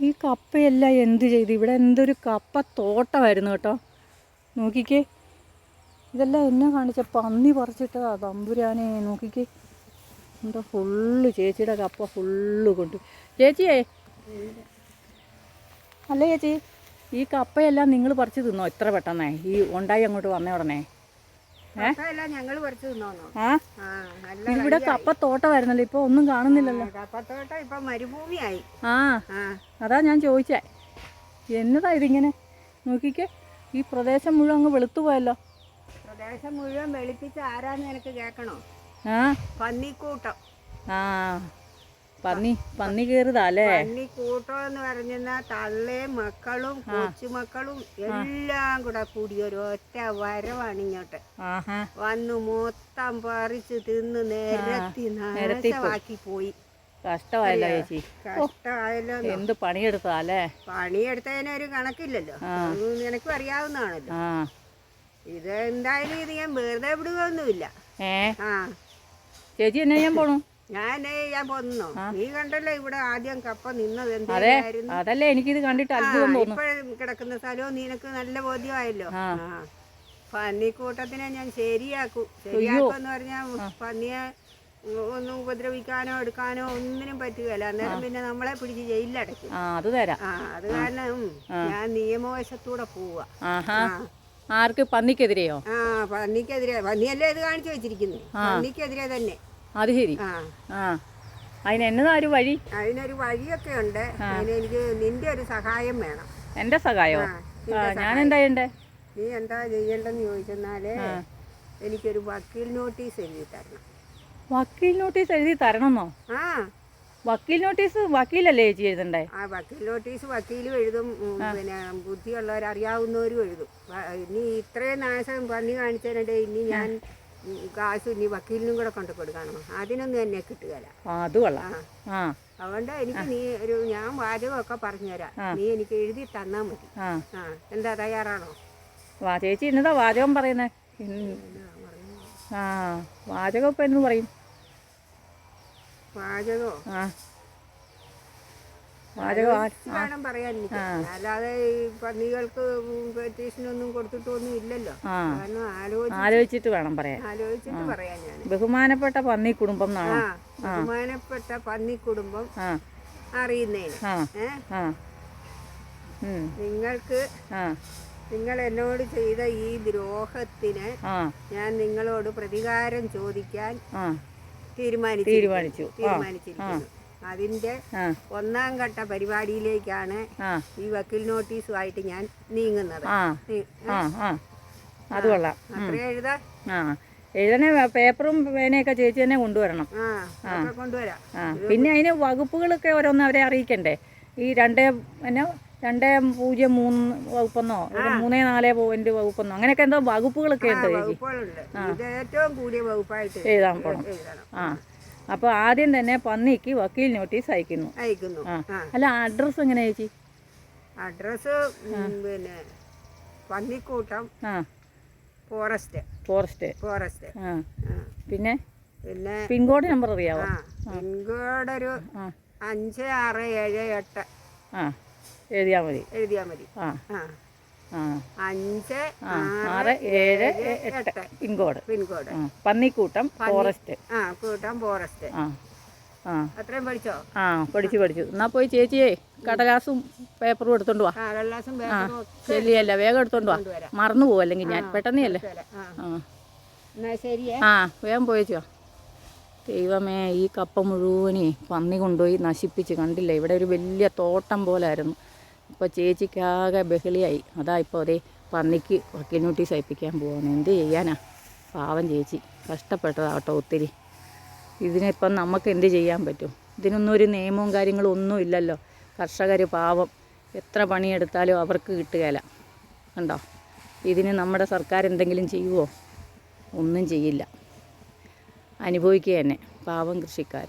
ഈ കപ്പയെല്ലാം എന്ത് ചെയ്തു? ഇവിടെ എന്തൊരു കപ്പ തോട്ടമായിരുന്നു കേട്ടോ. നോക്കിക്കേ. ഇതെല്ലാം എന്നെ കാണിച്ച പന്നി പറിച്ചിട്ടതാ തമ്പുരാനെ. നോക്കിക്കേ. എന്താ ഫുള്ള് ചേച്ചിയുടെ കപ്പ ഫുള്ള് കൊണ്ട്. ചേച്ചിയേ. അല്ല ചേച്ചി ഈ കപ്പയെല്ലാം നിങ്ങൾ പറിച്ച് തിന്നോ? എത്ര പെട്ടെന്നേ. ഈ ഉണ്ടായി അങ്ങോട്ട് വന്ന ഉടനെ. കപ്പയെല്ലാം ഞങ്ങൾ പറിച്ച് തിന്നോ ആ. ഇവിടെ കപ്പത്തോട്ടം ആയിരുന്നല്ലോ ഇപ്പൊ ഒന്നും കാണുന്നില്ലല്ലോ. കപ്പത്തോട്ടം ഇപ്പൊ മരുഭൂമിയായി. ആ ആ. അതാ ഞാൻ ചോദിച്ചേ. എന്നതാ ഇതിങ്ങനെ? നോക്കിക്കേ ഈ പ്രദേശം മുഴുവൻ അങ്ങ് വെളുത്തുപോയല്ലോ പ്രദേശം മുഴുവൻ വെളുപ്പിച്ച് ആരാന്ന് എനിക്ക് കേൾക്കണോ? ആ. പന്നിക്കൂട്ടം. ആ. പന്നി പന്നി കയറുതാ പന്നി കൂട്ടം എന്ന് പറഞ്ഞാൽ തള്ളയും മക്കളും കൊച്ചുമക്കളും എല്ലാം കൂടെ കൂടി ഒരു ഒറ്റ വരവാണ് ഇങ്ങോട്ട്. വന്ന് മൊത്തം പറിച്ച് തിന്ന് നിരത്തി നാശമാക്കി പോയി. കഷ്ടമായല്ലോ ചേച്ചി. കഷ്ടമായല്ലോ എന്ത് പണിയെടുത്താ പണിയെടുത്തതിനൊരു പണിയെടുത്തതിന് ഒരു കണക്കില്ലല്ലോ. നിനക്ക് അറിയാവുന്നതാണല്ലോ. ഇത് എന്തായാലും ഇത് ഞാൻ വെറുതെ വിടുകയൊന്നുമില്ല. ഏ? ആ. ചേച്ചി എന്നെ ഞാൻ പോണു? ഞാൻ ഞാൻ പോന്നോ നീ കണ്ടല്ലോ ഇവിടെ ആദ്യം കപ്പ നിന്നത് എന്തായിരുന്നു അതല്ലേ എനിക്കിത് കണ്ടിട്ട് അത്ഭുതം തോന്നുന്നു കിടക്കുന്ന സ്ഥലവും നിനക്ക് നല്ല ബോധ്യമായല്ലോ. പന്നിക്കൂട്ടത്തിനെ ഞാൻ ശരിയാക്കൂ. ശരിയാക്കുമെന്ന് പറഞ്ഞാൽ പന്നിയെ ഒന്നും ഉപദ്രവിക്കാനോ എടുക്കാനോ ഒന്നിനും പറ്റുകയില്ല. അന്നേരം പിന്നെ നമ്മളെ പിടിച്ച് ജയിലിലടയ്ക്കും. അത് തരാം. ആ അത് കാരണം ഞാൻ നിയമവശത്തൂടെ പോവാ. ആർക്ക്? പന്നിക്കെതിരെയോ? ആ പന്നിക്കെതിരെ. പന്നിയല്ലേ ഇത് കാണിച്ചു വെച്ചിരിക്കുന്നത് പന്നിക്കെതിരെ തന്നെ. അത് ശരി. ആ. ആ. അതിന് എന്നതാ ഒരു വഴി? അതിനൊരു വഴിയൊക്കെ ഉണ്ട്. അതിന് എനിക്ക് നിന്റെ ഒരു സഹായം വേണം. എന്റെ സഹായോ. ഞാൻ എന്താ ചെയ്യണ്ടേ? നീ എന്താ ചെയ്യേണ്ടെന്ന് ചോദിച്ചെന്നാൽ എനിക്കൊരു വക്കീൽ നോട്ടീസ് എഴുതി തരണം. വക്കീൽ നോട്ടീസ് എഴുതി തരണമെന്നോ? ആ. വക്കീൽ നോട്ടീസ് വക്കീലല്ലേ ചേച്ചി എഴുതണ്ടേ? ആ വക്കീൽ നോട്ടീസ് വക്കീലും എഴുതും. പിന്നെ ബുദ്ധിയുള്ളവർ അറിയാവുന്നവരും എഴുതും ഇനി ഇത്രയും നാശം പന്നി കാണിച്ചതിനിടെ ഇനി ഞാൻ കാശ് ഇനി വക്കീലിനും കൂടെ കൊണ്ട് കൊടുക്കണം. അതിനൊന്നും എന്നെ കിട്ടുകയില്ല. അത് കൊള്ളാം. അതുകൊണ്ട് എനിക്ക് നീ ഒരു ഞാൻ വാചകമൊക്കെ പറഞ്ഞുതരാം. നീ എനിക്ക് എഴുതി തന്നാൽ മതി. ആ. എന്താ തയ്യാറാണോ? വാ ചേച്ചി എന്നതാ വാചകം പറയുന്നേ? ആ വാചകം ഇപ്പം എന്ന് പറയും. വാചകോ? ആ. വേണം പറയാൻ അല്ലാതെ ഈ പന്നികൾക്ക് പെറ്റീഷനൊന്നും കൊടുത്തിട്ടൊന്നും ഇല്ലല്ലോ. കാരണം ആലോചിച്ചിട്ട് വേണം പറയാൻ. ആലോചിച്ചിട്ട് പറയാൻ ഞാൻ ബഹുമാനപ്പെട്ട പന്നി കുടുംബം ബഹുമാനപ്പെട്ട പന്നി കുടുംബം അറിയുന്നതിന് നിങ്ങൾക്ക് നിങ്ങൾ എന്നോട് ചെയ്ത ഈ ദ്രോഹത്തിന് ഞാൻ നിങ്ങളോട് പ്രതികാരം ചോദിക്കാൻ തീരുമാനിച്ചു. തീരുമാനിച്ചു തീരുമാനിച്ചിരിക്കുന്നു. അതിന്റെ ഒന്നാം ഘട്ട പരിപാടിയിലേക്കാണ് ഈ വക്കീൽ നോട്ടീസുമായിട്ട് ഞാൻ നീങ്ങുന്നത്. അത് കൊള്ളാം. എഴുതാ? എഴുതണേ പേപ്പറും പേനയൊക്കെ ചേച്ചി തന്നെ കൊണ്ടുവരണം. കൊണ്ടുവരാം. പിന്നെ അതിന് വകുപ്പുകളൊക്കെ ഓരോന്ന് അവരെ അറിയിക്കണ്ടേ? ഈ രണ്ടേ പിന്നെ രണ്ട് പൂജ്യം മൂന്ന് വകുപ്പെന്നോ? മൂന്നേ നാലേ പോയിന്റ് വകുപ്പെന്നോ? അങ്ങനെയൊക്കെ എന്തോ വകുപ്പുകളൊക്കെ ഉണ്ട് ഏറ്റവും കൂടിയ വകുപ്പായിട്ട് എഴുതാൻ പോണം. ആ. അപ്പോൾ ആദ്യം തന്നെ പന്നിക്ക് വക്കീൽ നോട്ടീസ് അയക്കുന്നു. അയക്കുന്നു. ആ. അല്ല അഡ്രസ് എങ്ങനെ ചേച്ചി? അഡ്രസ് പിന്നെ പന്നിക്കൂട്ടം ആ. ഫോറസ്റ്റ് ഫോറസ്റ്റ് ഫോറസ്റ്റ് ആ. പിന്നെ? പിന്നെ പിൻകോഡ് നമ്പർ അറിയാവോ? പിൻകോഡ് ഒരു അഞ്ച് ആറ് ഏഴ് എട്ട്. ആ. എഴുതിയാൽ മതി. എഴുതിയാൽ മതി. ആ. ആ. അഞ്ച് ആറ് ഏഴ് എട്ട് പിൻകോഡ്. പിൻകോഡ്. പന്നിക്കൂട്ടം ഫോറസ്റ്റ്. ആ കൂട്ടം ഫോറസ്റ്റ്. ആ അത്രയും പഠിച്ചോ? ആ പഠിച്ചു പഠിച്ചു. എന്നാ പോയി ചേച്ചിയെ കടലാസും പേപ്പറും എടുത്തോണ്ട് വാ. കടലാസും പേപ്പറും ഒക്കെ വേഗം എടുത്തോണ്ട് വാ. മറന്നു പോകും അല്ലെങ്കിൽ ഞാൻ പെട്ടെന്ന് അല്ലേ ആ. വേഗം പോയേച്ചോ ദൈവമേ ഈ കപ്പ മുഴുവനെ പന്നി കൊണ്ടുപോയി നശിപ്പിച്ച് കണ്ടില്ല? ഇവിടെ ഒരു വലിയ തോട്ടം പോലായിരുന്നു. ഇപ്പോൾ ചേച്ചിക്കാകെ ബഹളിയായി. അതാ ഇപ്പോൾ അതേ പന്നിക്ക് വക്കീൽ നോട്ടീസ് അയപ്പിക്കാൻ പോവാണ്. എന്ത് ചെയ്യാനാ? പാവം ചേച്ചി. കഷ്ടപ്പെട്ടതാട്ടോ ഒത്തിരി. ഇതിനിപ്പം നമുക്ക് എന്ത് ചെയ്യാൻ പറ്റും? ഇതിനൊന്നും ഒരു നിയമവും കാര്യങ്ങളും ഒന്നും ഇല്ലല്ലോ. കർഷകർ പാവം. എത്ര പണിയെടുത്താലും അവർക്ക് കിട്ടുകയില്ല കണ്ടോ? ഇതിന് നമ്മുടെ സർക്കാർ എന്തെങ്കിലും ചെയ്യുമോ ഒന്നും ചെയ്യില്ല. അനുഭവിക്കുക തന്നെ. പാവം കൃഷിക്കാർ